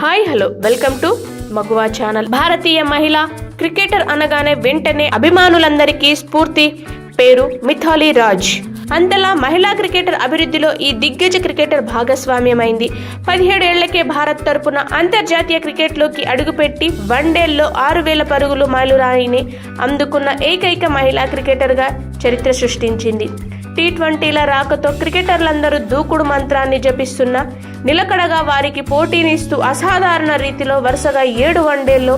Hi hello. Welcome to Maguva channel. భారతీయ మహిళ cricketer అనగానే వెంటనే అభిమానులందరికీ స్ఫూర్తి. పేరు మిథాలీ రాజ్. అంతలా మహిళా క్రికెటర్ అభివృద్ధిలో ఈ దిగ్గజ క్రికెటర్ భాగస్వామ్యమైంది. పదిహేడేళ్ళకే భారత్ తరపున అంతర్జాతీయ క్రికెట్లోకి అడుగుపెట్టి వన్డేల్లో ఆరు వేల పరుగులు మైలురాయిని అందుకున్న ఏకైక మహిళా క్రికెటర్గా చరిత్ర సృష్టించింది. టీ ట్వంటీల రాకతో క్రికెటర్లందరూ దూకుడు మంత్రాన్ని జపిస్తున్న నిలకడగా వారికి పోటీనిస్తూ అసాధారణ రీతిలో వరుసగా ఏడు వన్డేల్లో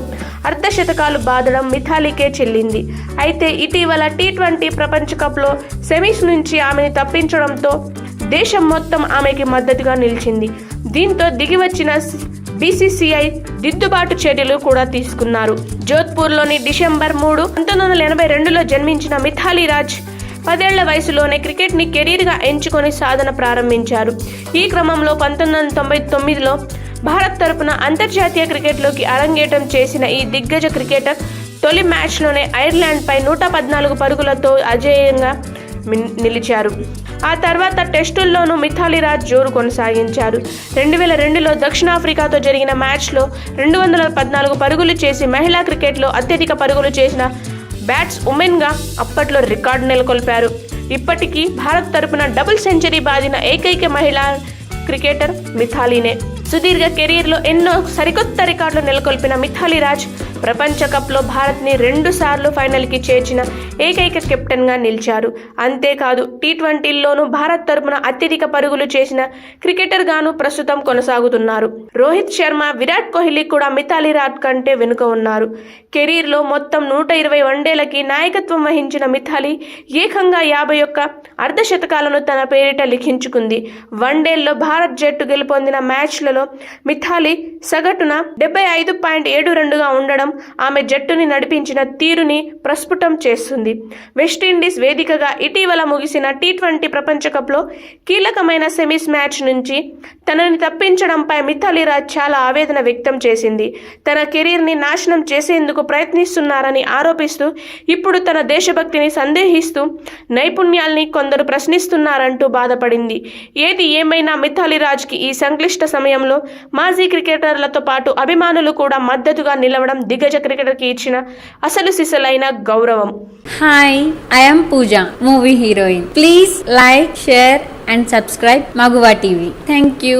అర్ధశతకాలు బాదడం మిథాలీకే చెల్లింది. అయితే ఇటీవల టీ ట్వంటీ ప్రపంచ కప్లో సెమీస్ నుంచి ఆమెను తప్పించడంతో దేశం మొత్తం ఆమెకి మద్దతుగా నిలిచింది. దీంతో దిగివచ్చిన బీసీసీఐ దిద్దుబాటు చర్యలు కూడా తీసుకున్నారు. జోధ్పూర్లోని డిసెంబర్ మూడు పంతొమ్మిది వందల ఎనభై రెండులో జన్మించిన మిథాలీ రాజ్ పదేళ్ళ వయసులోనే క్రికెట్ని కెరీర్గా ఎంచుకొని సాధన ప్రారంభించారు. ఈ క్రమంలో పంతొమ్మిది వందల తొంభై తొమ్మిదిలో భారత్ తరపున అంతర్జాతీయ క్రికెట్లోకి అరంగేటం చేసిన ఈ దిగ్గజ క్రికెటర్ తొలి మ్యాచ్లోనే ఐర్లాండ్పై నూట పద్నాలుగు పరుగులతో అజేయంగా నిలిచారు. ఆ తర్వాత టెస్టుల్లోనూ మిథాలి రాజ్ జోరు కొనసాగించారు. రెండు వేల రెండులో దక్షిణాఫ్రికాతో జరిగిన మ్యాచ్లో రెండు వందల పద్నాలుగు పరుగులు చేసి మహిళా క్రికెట్లో అత్యధిక పరుగులు చేసిన బ్యాట్స్ ఉమెన్గా అప్పట్లో రికార్డు నెలకొల్పారు. ఇప్పటికీ భారత్ తరపున డబుల్ సెంచరీ బాదిన ఏకైక మహిళా క్రికెటర్ మిథాలీనే. సుదీర్ఘ కెరీర్లో ఎన్నో సరికొత్త రికార్డులు నెలకొల్పిన మిథాలీ రాజ్ ప్రపంచ కప్లో భారత్ని రెండు సార్లు ఫైనల్కి చేర్చిన ఏకైక కెప్టెన్గా నిలిచారు. అంతేకాదు టీ ట్వంటీల్లోనూ భారత్ తరపున అత్యధిక పరుగులు చేసిన క్రికెటర్గాను ప్రస్తుతం కొనసాగుతున్నారు. రోహిత్ శర్మ విరాట్ కోహ్లీ కూడా మిథాలీ రాజ్ కంటే వెనుక ఉన్నారు. కెరీర్లో మొత్తం నూట ఇరవై వన్డేలకి నాయకత్వం వహించిన మిథాలీ ఏకంగా యాభై ఒక్క అర్ధశతకాలను తన పేరిట లిఖించుకుంది. వన్డేల్లో భారత్ జట్టు గెలుపొందిన మ్యాచ్లలో మిథాలి సగటున డెబ్బై ఐదు పాయింట్ ఏడు రెండుగా ఉండడం ఆమె జట్టుని నడిపించిన తీరుని ప్రస్ఫుటం చేస్తుంది. వెస్టిండీస్ వేదికగా ఇటీవల ముగిసిన టీ ట్వంటీ ప్రపంచ కప్లో కీలకమైన సెమీస్ మ్యాచ్ నుంచి తనని తప్పించడంపై మిథాలి రాజ్ చాలా ఆవేదన వ్యక్తం చేసింది. తన కెరీర్ని నాశనం చేసేందుకు ప్రయత్నిస్తున్నారని ఆరోపిస్తూ ఇప్పుడు తన దేశభక్తిని సందేహిస్తూ నైపుణ్యాల్ని కొందరు ప్రశ్నిస్తున్నారంటూ బాధపడింది. ఏది ఏమైనా మిథాలి రాజ్కి ఈ సంక్లిష్ట సమయంలో సమయంలో మాజీ క్రికెటర్లతో పాటు అభిమానులు కూడా మద్దతుగా నిలవడం దిగ్గజ క్రికెటర్కి ఇచ్చిన అసలు సిసలైన గౌరవం. Hi I'm Pooja movie heroine please like share and subscribe Maguva TV thank you